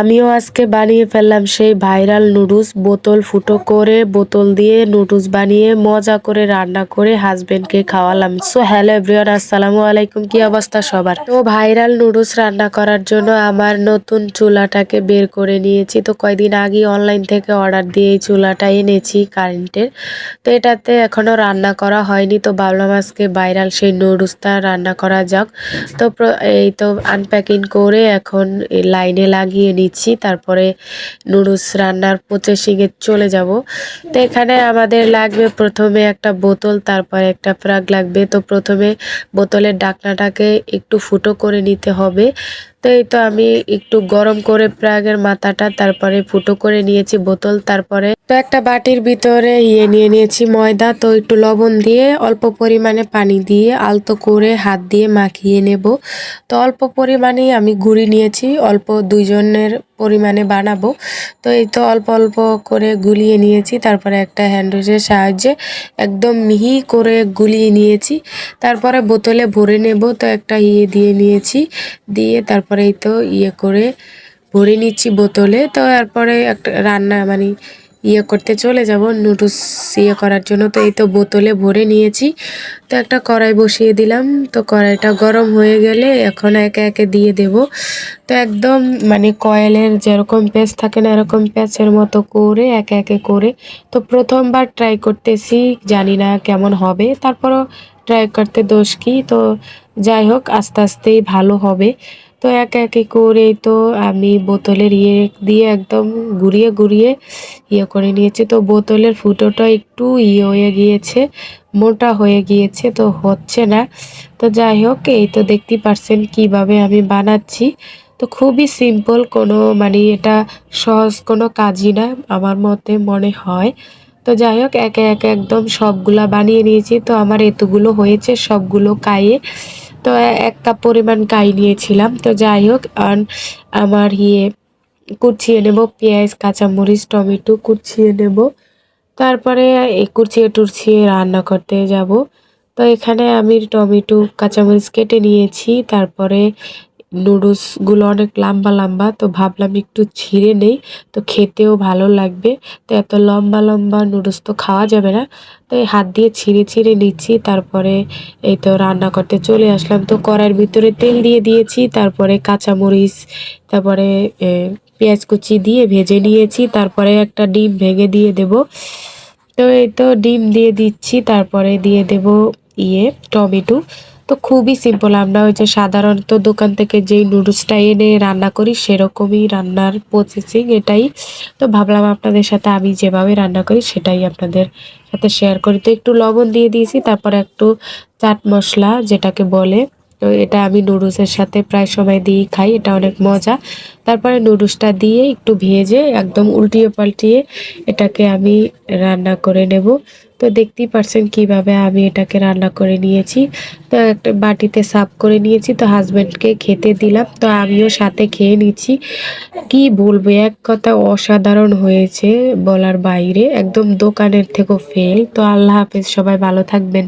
আমিও আজকে বানিয়ে ফেললাম সেই ভাইরাল নুডলস। বোতল ফুটো করে, বোতল দিয়ে নুডলস বানিয়ে মজা করে রান্না করে হাজবেন্ডকে খাওয়ালাম। সো হ্যালো এভরিওয়ান আসসালামু আলাইকুম। কি অবস্থা সবার? তো ভাইরাল নুডলস রান্না করার জন্য আমার নতুন চুলাটাকে বের করে নিয়েছি। তো কয়দিন আগে অনলাইন থেকে অর্ডার দিয়ে এই চুলাটা এনেছি কারেন্টের তো এটাতে এখনও রান্না করা হয়নি। তো ভাবলাম আজকে ভাইরাল সেই নুডলসটা রান্না করা যাক। তো এই তো আনপ্যাকিং করে এখন লাইনে লাগিয়ে নিচ্ছি তারপরে নুডলস রান্নার প্রসেসিংয়ে চলে যাব। তো এখানে আমাদের লাগবে প্রথমে একটা বোতল, তারপরে একটা ফ্রাগ লাগবে। তো প্রথমে বোতলের ডাকনাটাকে একটু ফুটো করে নিতে হবে। তো এই তো আমি একটু গরম করে প্রাগের মাথাটা তারপরে ফুটো করে নিয়েছি বোতল, তারপরে তো একটা বাটির ভিতরে ইয়ে নিয়ে নিয়েছি ময়দা, তো একটু লবণ দিয়ে অল্প পরিমাণে পানি দিয়ে আলতো করে হাত দিয়ে মাখিয়ে নেব। তো অল্প পরিমাণেই আমি গুঁড়ি নিয়েছি, অল্প দুইজনের পরিমাণে বানাবো। তো এই তো অল্প অল্প করে গুলিয়ে নিয়েছি, তারপরে একটা হ্যান্ডউইচের সাহায্যে একদম মিহি করে গুলিয়ে নিয়েছি। তারপরে বোতলে ভরে নেব, তো একটা ইয়ে দিয়ে নিয়েছি। দিয়ে তারপরে এই তো ইয়ে করে ভরে নিচ্ছি বোতলে। তো তারপরে একটা রান্না মানে ইয়ে করতে চলে যাব। নুডলস ইয়ে করার জন্য তো এই তো বোতলে ভরে নিয়েছি। তো একটা কড়াই বসিয়ে দিলাম। তো কড়াইটা গরম হয়ে গেলে এখন একে একে দিয়ে দেব। তো একদম মানে কয়েলের যেরকম প্যাঁচ থাকে না, এরকম প্যাঁচের মতো করে একে একে করে। তো প্রথমবার ট্রাই করতেছি, জানি না কেমন হবে। তারপরও ট্রাই করতে দোষ কি? তো যাই হোক, আস্তে আস্তেই ভালো হবে। তো একে একে করে তো আমি বোতলের ইয়ে দিয়ে একদম ঘুরিয়ে ঘুরিয়ে ইয়ে করে নিয়েছি। তো বোতলের ফুটোটা একটু ইয়ে হয়ে গিয়েছে, মোটা হয়ে গিয়েছে, তো হচ্ছে না। তো যাই হোক, এই তো দেখতে পারছেন কীভাবে আমি বানাচ্ছি। তো খুবই সিম্পল কোনো মানে এটা সহজ কোনো কাজই না আমার মতে মনে হয়। তো যাই হোক, একে একে একদম সবগুলা বানিয়ে নিয়েছি। তো আমার এতগুলো হয়েছে, সবগুলো কায়ে তো এক কাপ পরিমাণ কাই নিয়েছিলাম। তো যাই হোক, আর আমার ইয়ে কুচিয়ে নেব, পেঁয়াজ, কাঁচামরিচ, টমেটো কুচিয়ে নেব। তারপরে কুচিয়ে টুচিয়ে রান্না করতে যাব। তো এখানে আমি টমেটো, কাঁচামরিচ কেটে নিয়েছি। তারপরে নুডলসগুলো অনেক লম্বা লম্বা, তো ভাবলাম একটু ছিঁড়ে নেই, তো খেতেও ভালো লাগবে। তো এত লম্বা লম্বা নুডলস তো খাওয়া যাবে না, তো এই হাত দিয়ে ছিঁড়ে ছিঁড়ে নিচ্ছি, তারপরে এই তো রান্না করতে চলে আসলাম। তো কড়াইয়ের ভিতরে তেল দিয়ে দিয়েছি, তারপরে কাঁচামরিচ, তারপরে পেঁয়াজ কুচি দিয়ে ভেজে নিয়েছি, তারপরে একটা ডিম ভেঙে দিয়ে দেব। তো এই তো ডিম দিয়ে দিচ্ছি, তারপরে দিয়ে দেব ইয়ে টমেটো। তো খুবই সিম্পল আমরা ওই যে সাধারণত দোকান থেকে যেই নুডলসটা এনে রান্না করি, সেরকমই রান্নার প্রসেসিং এটাই। তো ভাবলাম আপনাদের সাথে আমি যেভাবে রান্না করি, সেটাই আপনাদের সাথে শেয়ার করি। তো একটু লবণ দিয়ে দিয়েছি, তারপর একটু চাট মশলা যেটাকে বলে, তো এটা আমি নুডলসের সাথে প্রায় সময় দিয়েই খাই, এটা অনেক মজা। তারপরে নুডলসটা দিয়ে একটু ভেজে একদম উল্টিয়ে পাল্টিয়ে এটাকে আমি রান্না করে নেব। তো দেখতেই পারছেন কীভাবে আমি এটাকে রান্না করে নিয়েছি। তো একটা বাটিতে সাফ করে নিয়েছি, তো হাজব্যান্ডকে খেতে দিলাম। তো আমিও সাথে খেয়ে নিচ্ছি। কি বলব, এক কথা অসাধারণ হয়েছে বলার বাইরে। একদম দোকানের থেকেও ফেল তো আল্লাহ হাফেজ, সবাই ভালো থাকবেন।